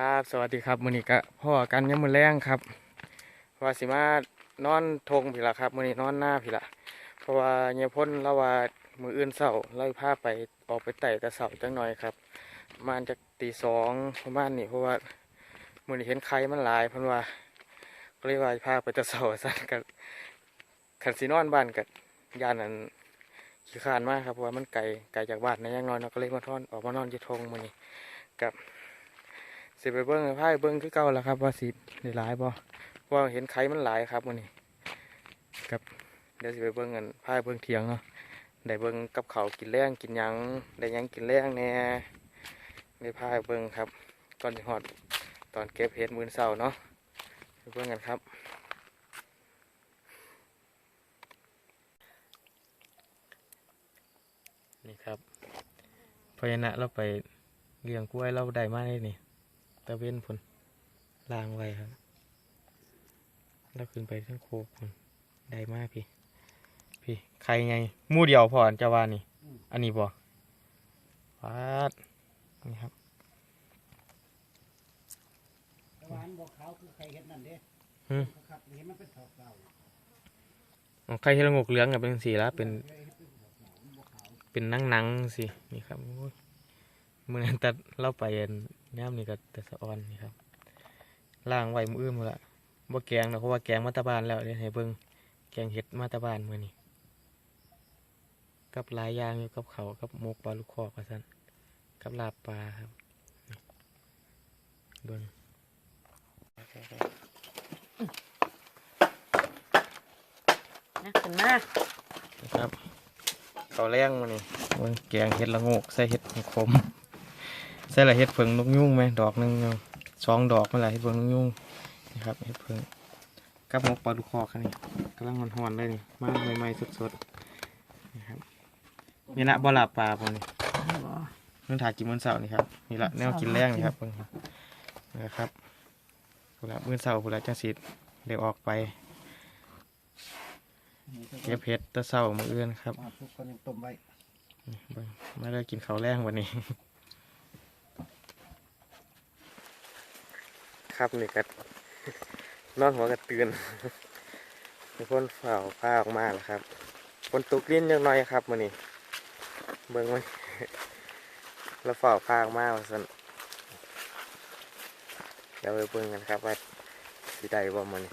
ครับ สวัสดีครับมื้อนี้ก็พ่อกันยามมื้อแรงครับว่าสิมานอนทงพี่ละครับมื้อนี้นอนหน้าพี่ละเพราะว่าเฮียพ่นเราว่ามืออื่นเช้าเราพาไปออกไปไต่แต่เช้าจังหน่อยครับประมาณจากตีสองประมาณนี้เพราะว่ามื้อนี้เห็นไข่มันหลายเพิ่นว่าก็เลยว่าพาไปแต่เช้าซั่นก็คันสินอนบ้านก็ย่านนั้นขี้คร้านมากครับเพราะว่ามันไกลไกลจากบ้านนะยังน้อยเนาะก็เลยมานอนออกมานอนที่ทงมื้อนี้กับ สิไปเบิ้งให้พายเบิ้งคือเก่าแล้วครับ ว่าสิได้หลายบ่เพราะว่าเห็นไข่มันหลายครับมื้อนี้กับเดี๋ยวสิไปเบิ้งกันพายเบิ้งเถียงเนาะได้เบิ้งกับเขากินแรงกินยังได้ยังกินแรงแหน่ได้พายเบิ้งครับก่อนสิฮอดตอนเก็บเห็ดมือเช้าเนาะไปเบิ้งกันครับนี่ครับพญานะเราไปเลี้ยงกล้วยเราได้มาได้นี่ ตะเวนพุ่นล่างไว้ครับ แล้วขึ้นไปทั้งโคกพุ่นได้มากพี่ พี่ใครไงหมู่เดียวพออันจะว่านี่ อันนี้บ่ฟาดนี่ครับหวานบอกขาวคือไข่เห็ดนั่นเด้หืมครับเห็นมันเป็นเถาเก่าอ๋อใครที่ละงกเหลืองกับเป็นสีละเป็น เป็นนังนังๆสินี่ครับโอ้ย มือนั้นแต่เราไปอันย่ามนี่ก็แต่สะออนนี่ครับล่างไว้มืออื่นหมดละบ่แกงเนาะเพราะว่าแกงมาตาบานแล้วเดี๋ยวให้เบิ่งแกงเห็ดมาตาบานมื้อนี้กับหลายอย่างอยู่กับเขาวกับหมกปลาลูกคอกว่าซั่นกับลาบปลาครับนี่เบิ่งนะขึ้นมานะครับเขาวแรงมื้อนี้เบิ่งแกงเห็ดละโงกใส่เห็ดขม ใส่ละเห็ดเผิงนกยุงไหมดอกหนึงเนาะสองดอกนั่นแหละเห็ดเผิงนกยุงนี่ครับเห็ดเผิงกับหมกปลาลูกคอกครับนี่กำลังหอนๆเลยนี่มาใหม่ๆสดๆนี่ครับนี่นะบ่ลาบปลาพอนี่เรื่องถ่ายกินมื้อเสาร์นี่ครับนี่ละแนวกินแรงนี่ครับเพิ่งครับนะครับพุ่นละมื้อเสาร์พุ่นละจังสิเดี๋ยวออกไปเก็บเห็ดแตะเสาร์มื้ออื่นครับมาทุกคนยังต้มไว้นี่เบิ่งไม่ได้กินข้าวแรงวันนี้ ครับนี่ก็นอนหัวกระตือนมีคนเฝ้าผ้าออกมาแล้วครับคนตุกลิ้นยังน้อยครับมื้อนี้เบิ่งไว้แล้วเฝ้าผ้าออกมาว่าซั่นเดี๋ยวไปเบิ่งกันครับว่าสิได้บ่มือนี้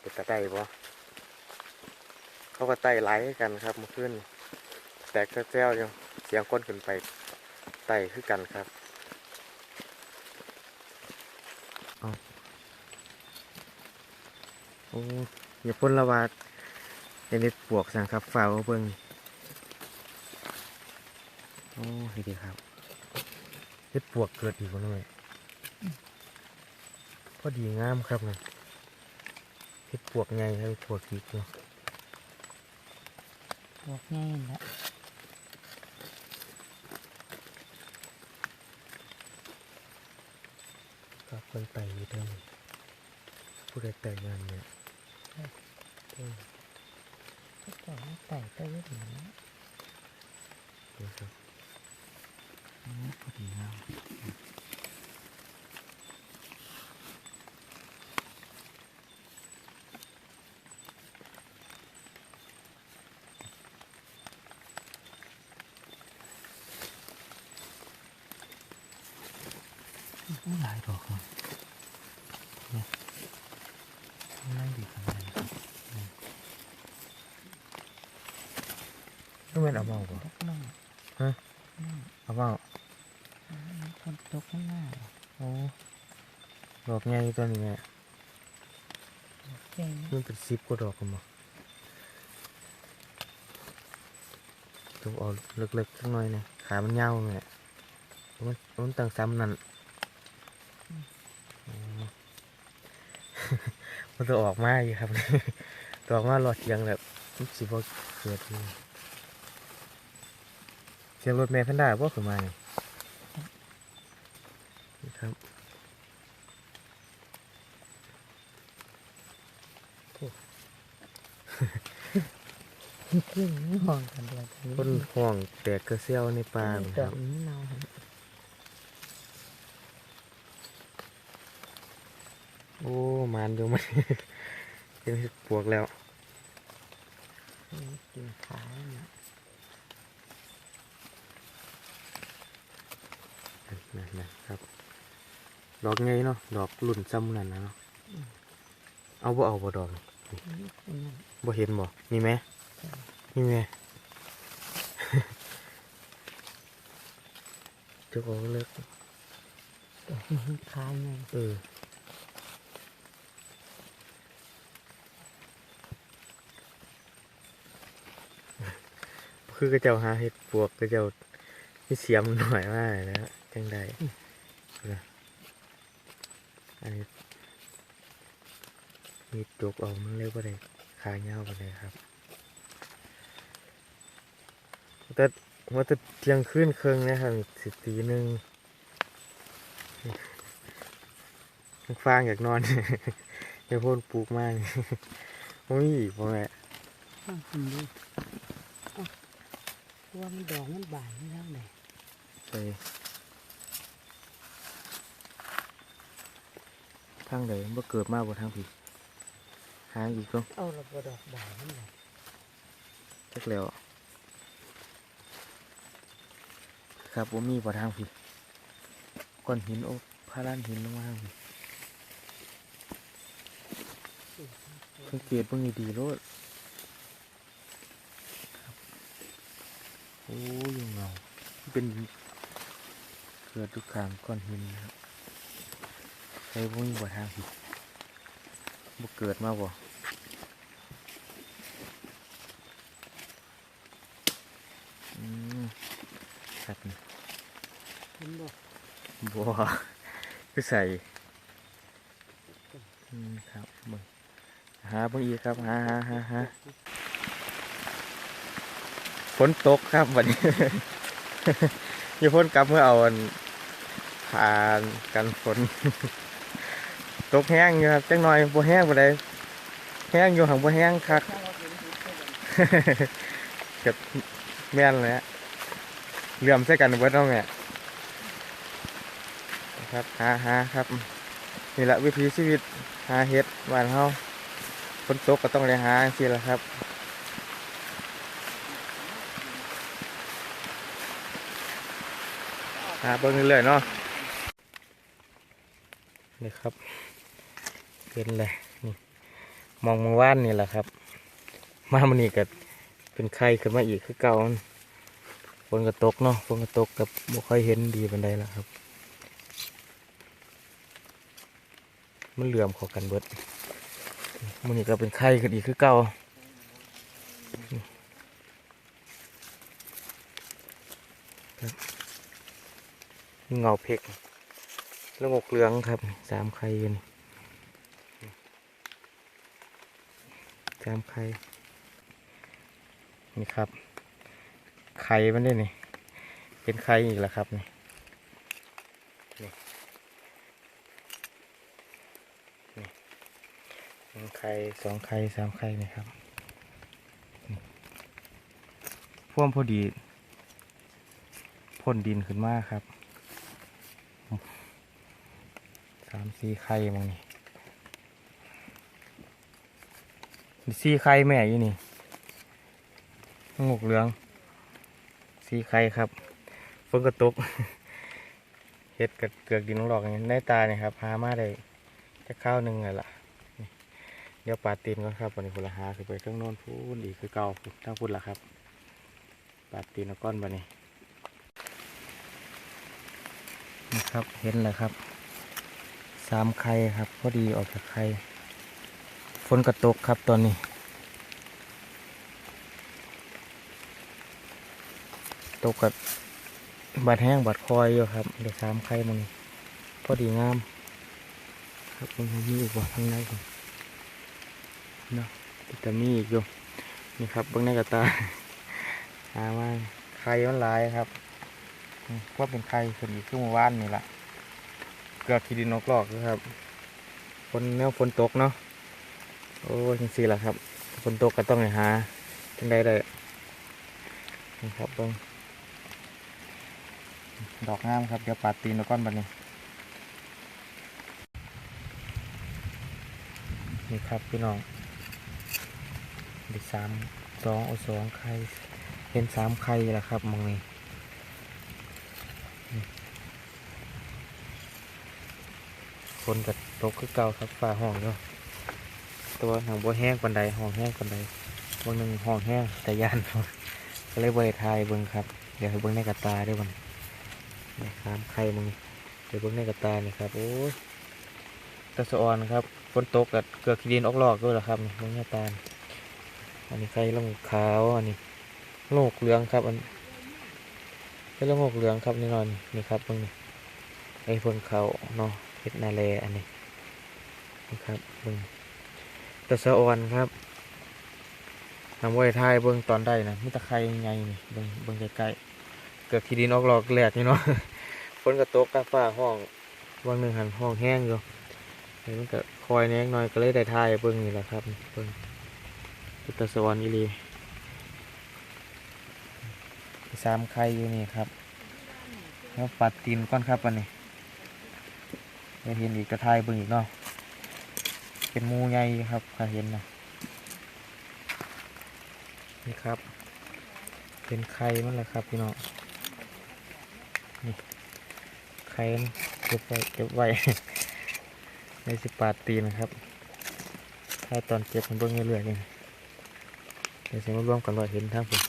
เป็นตาได้บ่เขาก็ไต่หลกันครับมื่อคืนแตกแจ้วอยู่เสียงคนขึ้นไปไต่คือกันครับเอาโอ้อย่าพ่นละวาดเห็นเด็ดปวกสั่งครับฝ้าวเบิ่งโอ้เฮ็ดดีครับเฮ็ดปวกเกิดอีกแล้วเลยพอดีงามครับนะเฮ็ดปวกไงครับเฮ็ดปวกอีกเนาะบอกง่ายแหละก็คนไต่อยู่เท่านี้ผู้ใดไต่งานเนี่ย เออก็จะไม่ไต่ตัวยืดหนานี่ค นี่นเอาเมาป่ะตกลงเอาเมาคนตกข้างหน้าโอ้ดอกใหญ่ตัวนี้แม่เก่งมันเป็นสิบกว่าดอกกันมั้งตัวเอาเล็กๆสักหน่อยเนี่ยขามันยาวแม่มันมันตั้งซ้ำนั่นมันจะออกมาอยู่ครับ ตัวออกมาหลอดเสียงแบบสิบว่าเกิดอยู่เสียงรถแม่แพนด้าว่าขึ้นมาเนี่ยนี่ครับขึ้นห้องกันเดียวกันคนห่วงแตกกระเซียวในป่าดนี่คอรักบนี้เนาโอ้มานอยู่มันเป็นเห็ดปวกแล้วกินขาเนี่ย นั่นนั่นครับ ดอกไงเนาะ ดอกหลุ่นซ้ำนั่นนะเนาะ เอาบ่เอาบ่ดอกนี่นี่เป็นนั่นบ่เห็นบ่มีไหมมีไหมจะบอกเลิกตัวมันขาไงเออคือกระเจ้าหาเห็ดปวกกระเจ้าที่เสียมหน่อยว่านะ จังใดนะอันนี้มีดจกออกมันเรียกว่าไดขาเงาไปเลยครับแต่ว่าจะเที่ยงคืนครึ่งนะครับสิตีหนึ่งฟางอยากนอนเดี๋ยวพ่นปลูกมากโอ้ยพ่อแม่ข้างคุณดูเอ้าเพราะว่ามันดอกมันบานไม่เท่าไหร่ ไป ทางใดบ่เกิดมาบ่ทางพี่หาอีกก็เอาระบบดอกบานนั่นแหละจักแล้วครับบ่มีบ่ทางพี่ก้อนหินโอ้พาลานหินลงมาทางพี่สังเกตเบิ่งดีๆโลดครับโอ้ยเงาเป็นเกิดทุกครั้งก้อนหินนะครับ ใช้บ่มีบ่ทางพี่บ่เกิดมาบ่อืมครับนี่เห็นบอกบัวคือใส่อืมครับเบิ่งหาเบิ่งอีกครับหาหาหาหาฝนตกครับวันนี้อย่าพ่นกลับเมื่อเอาอันผ่านกันฝน ตกแห้งอยู่ครับจังหน่อยบ่แห้งบ่ได้แห้งอยู่หังบ่แห้งคักเก็บแม่นเลยฮะเหลื่อมใส่กันเบิดเนาะแม่ครับหาหาครับนี่แหละวิถีชีวิตหาเห็ดบ้านเฮาฝนตกก็ต้องได้หาสิละครับหาเบิ่งเรื่อยๆเนาะนี่ครับ เป็นเลยนี่มองมื่อวานนี่แหละครับ มามันนี่ก็เป็นไข่ขึ้นมาอีกคือเก่าฝนก็ตกเนาะฝนก็ตกกับบ่ค่อยเห็นดีปานใดแล้วครับ มันเหลื่อมข้ากันเบิดมันนี่ก็เป็นไข่ขึ้นอีกคือเก่าเงาเพกแล้วงกเหลืองครับสามไข่อยืน สามไข่นี่ครับ ไข่มันได้นี่ เป็นไข่อีกแล้วครับนี่นี่นี่หนึ่งไข่สองไข่สามไข่นี่ครับพ่วงพอดีพ่นดินขึ้นมาครับสามสี่ไข่มังนี่นี่ สีไข่แม่อยู่นี่งกเหลือง สีไข่ครับฝนกระตกเฮ็ดกับเกือกดินหลอกนี่ในตาเนี่ยครับหามาได้จะข้าวหนึ่งเลยล่ะนี่เดี๋ยวปาดตีนก่อนครับวันนี้พุนละหาคือไปเครื่องโน้นพูนอีกคือเก่าพู้นทั้งพุ่นละครับปาดตีนก้อนบานี้นี่ครับเห็นแล้วครับสามไข่ครับพอดีออกจากไข่ นกระตกครับตอนนี้ ตกกับบาดแห้งบาดคอยอยู่ครับเดี๋ยวสามไข่มันพอดีงาม ครับมันมีอีกว่าข้างในครับเนาะแต่มีอีกอยู่นี่ครับเบื้องในกระตาหามาไข่มันลายครับว่าเป็นไข่ขึ้นอีกขึ้นเมื่อวานนี่แหละเกือขี้ดินนกหลอกอยู่ครับฝนแนวฝนตกเนาะ โอ้ยจังสี่ละครับฝนตกก็ต้องหาจังใดได้นี่ครับเบิ้งดอกงามครับ เดี๋ยวปาดตีนแล้วก้อนบันนี้ นี่ครับพี่น้องด้สามสองเอสองไข่เห็นสามไข่แล้วครับมองนี่นี่คนกับตกคือเก่าครับฝ่าห้องเนาะ ตัวหางบัวแห้งปันไดห้องแห้งปันไดบางหนึ่งห้องแห้งแต่ยานก็เลยเบยทายเบิ้งครับ เดี๋ยวให้เบิ้งในกระตาด้วยมันนี่สามไข่มึงเดี๋ยวเบิ้งในกระตานี่ครับโอ้ยตะสอนครับฝนตกกับเกลือขี้ดินออกหลอกด้วยเหรอครับเบิ้งในตาอันนี้ไข่ลงขาวอันนี้โลกเหลืองครับอันไข่ละงกเหลืองครับนี่นอนนี่ครับเบิ้งนี่ไอ้เพิ่งเขาเนาะเห็ดนาแลอันนี้นี่ครับเบิ้ง ตะสะออนครับทำไว้ทายเบิ้งตอนได้นะมีแตะไคร่ใหญ่นี่เบิ้งเบิ้งใกล้ๆเกิดขี้ดินออกหลอกแหลกนี่เนาะฝนกระตกกาฟ้าห้องวางหนึ่งหันห้องแห้งอยู่เดี๋ยวมันก็คอยแนงหน่อยก็เลยได้ทายเบิ้งนี่แหละครับเบิ้งพุทธสวรรค์อีหลีสามไข่อยู่นี่ครับแล้วปัดตีนก้อนครับอันนี้เห็นอีกกระทายเบิ่งอีกเนาะ เป็นมูใหญ่ครับใครเห็นนะนี่ครับ เป็นไข่มันแหละครับพี่น้องนี่ไข่เก็บไว้เก็บไว้ในสิบปาดตีนครับ ถ้าตอนเก็บมันเบิ่งเรื่อยๆนี่เดี๋ยวเสียงรวมกันว่าเห็นทางผม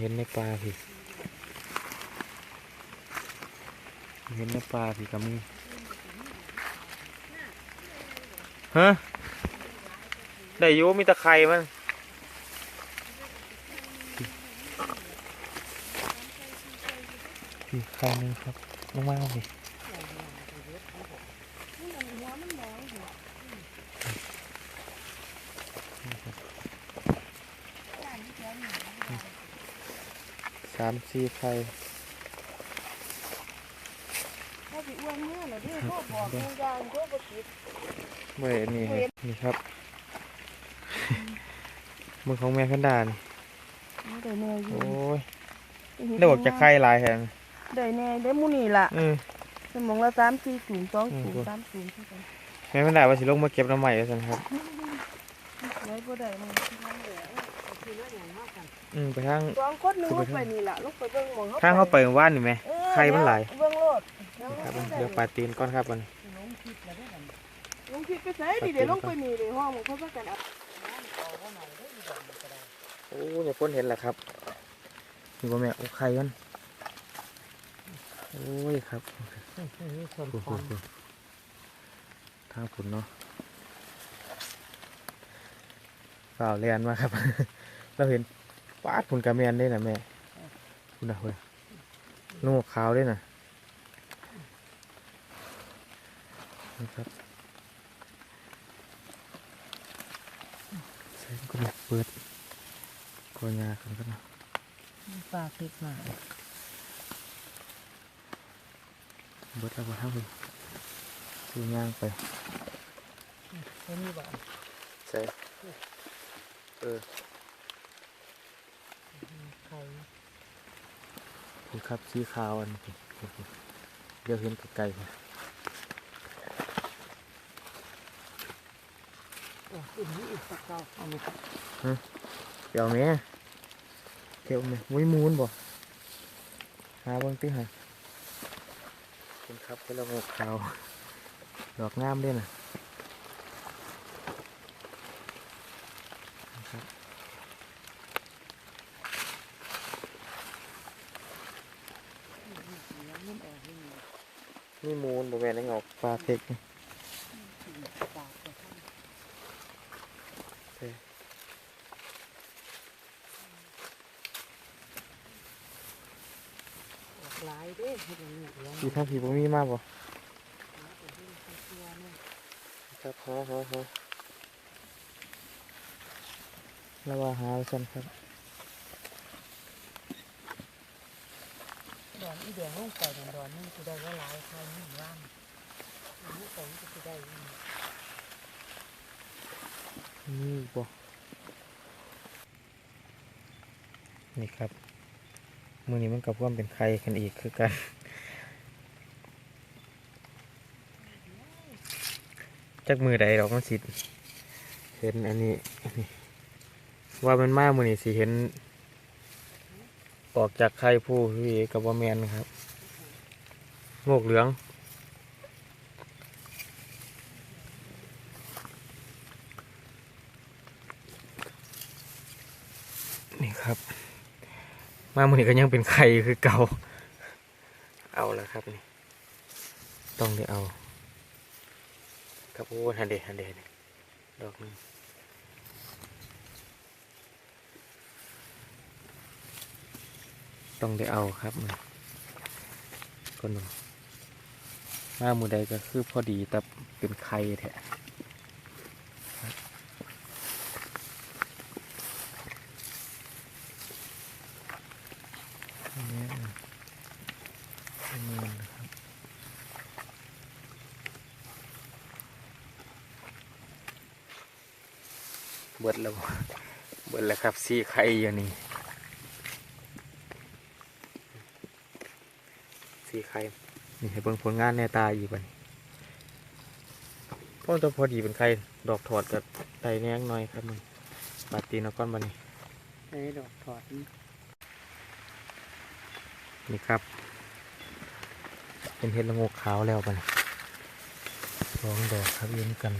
เห็นในปลาพี่เห็นในปลาพี่ก็มี ฮะได้ยูมีตะไคร่มันพี่ไข่หนึงครับลงมาเอาพี่สามสี่ไข่ ถ้าสิอ้วนเมื่อน่ะเด้อพ่อบอกทุกอย่างพ่อบ่คิดเมื่อนี่ครับนี่ครับมือของแม่ขันดานได้แน่อโอ้ยู่ยได้บอกจะไข่หลายแหงได้แน่ได้หมู่นี่ล่ะอืมสมองละ3 4 0 2 0อืม3 0คือกันแม่ขันดานว่าสิลงมาเก็บน้ำใหม่แล้วสันครับไว้บ่ได้มัน อืมไปทาง สองคนหนึงลงไปนี่ล่ะลงไปเบิ่งหมองเฮาทางเข้าไปว่านนี่ไหม เออไข่มันหลาย เบิ่งโลดครับเดี๋ยวปลาตีนก้อนครับมันลงคิดไปไสดิเดี๋ยวลงไปนี่เลยห้องมันเขาพากันเอาโอ้ยพ่นเห็นแหละครับนี่ว่าแม่โอ้ไข่มันโอ้ยครับโอ้โหทางผุนเนาะ เปล่าเรียนมาครับ เราเห็นปาดผุนกระเมียนได้นะแม่คุณนะเว้ยลูกขาวด้วยนะนี่ครับใส่ก็เลยเปิดกอยากันกันนะปลาพริกมาเบิดแล้วก็ทั้งเลยซื้อย่างไปเห็นบ่ใส่เออไข่คุณครับสีขาวอันนี้เดี๋ยวเห็นไกลๆโอ้อีนี่อีกสักเก้าเอามาเดี๋ยวแม่เดี๋ยวแม่มุ้ยมูนบ่หาเบางติหาคุณครับเป็นระบบขาวดอกงามด้วยนะนะครับ นี่มูนบ่แม่นได้งอกปลาเทกนี่ปลาก็ออกหลายเด้เฮ็ดอย่างนี้เลี้ยงพี่ท่าพี่บ่มีมากบ่ตัวเนี่ยครับฮะฮะฮะแล้วว่าหาสันครับ ดอนอีแดงลงไปนั่นดอนนึงสิได้ว่าหลายไข่นี่ว่างอันนี้ไปมันก็สิได้นี่บ่นี่ครับมือนี้มันกับว่าเป็นใครกันอีกคือกันจากมือใดดอกมันสิเห็นอันนี้ว่ามันมากมือนี่สิเห็น ออกจากไข่ผู้พี่กับว่าแมนครับโงกเหลือง นี่ครับ มามือนี้ก็ยังเป็นไข่คือเก่า เอาแล้วครับนี่ ต้องได้เอา ครับโอ้ฮันเดฮันเดนี่ดอกหนึง ต้องได้เอาครับมันก็หนูมาหมูใดก็คือพอดีแต่เป็นไข่แท้ครับอันนี้อันนี้นะครับเบิดแล้วเบิดแล้วครับสี่ไข่อยู่นี่ สีไข่นี่ให้เบิ่งผลงานในตาอีกบัดนพ่อจะพอดีเป็นไข่ดอกถอดกับไตแนงหน่อยครับมันบาดตีนเอาก้อนบันนี้ไอ้ดอกถอดนี่นี่ครับ เป็นเห็ดละโงกขาวแล้วบัดนสองดอกครับยืนกัน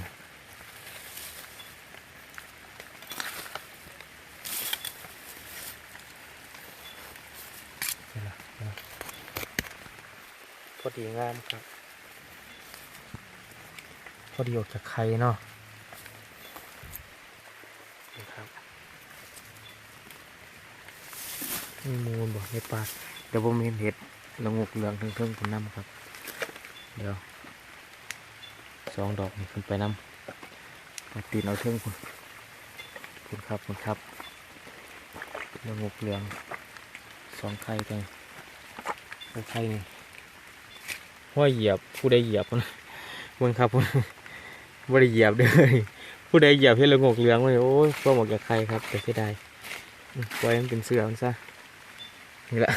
นี่ล่ะนะพ อดีงามครับ พอดีออกจากไข่เนาะนี่ครับมีมูลบอกในปาเดี๋ยวผมเห็นเห็ดละงกเหลืองเทิงๆผมนำครับ เดี๋ยวสองดอกนี่ขึ้นไปนำมาตีนเอาเทิงคุณคุณครับคุณครับละงกเหลืองสองไข่กันไข่นี่ ห้อเหยียบผู้ใดเหยียบนะเบิ่งครับบ่ได้เหยียบเลยผู้ใดเหยียบเฮ็ดลงกเหลืองเลยโอ้ยพ่อบอกจากใครครับ แต่เสียดายอืมปล่อยมันเป็นเสือมันซะนี่แหละ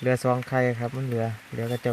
เรือซองใครครับ มันเรือเรือก็จะ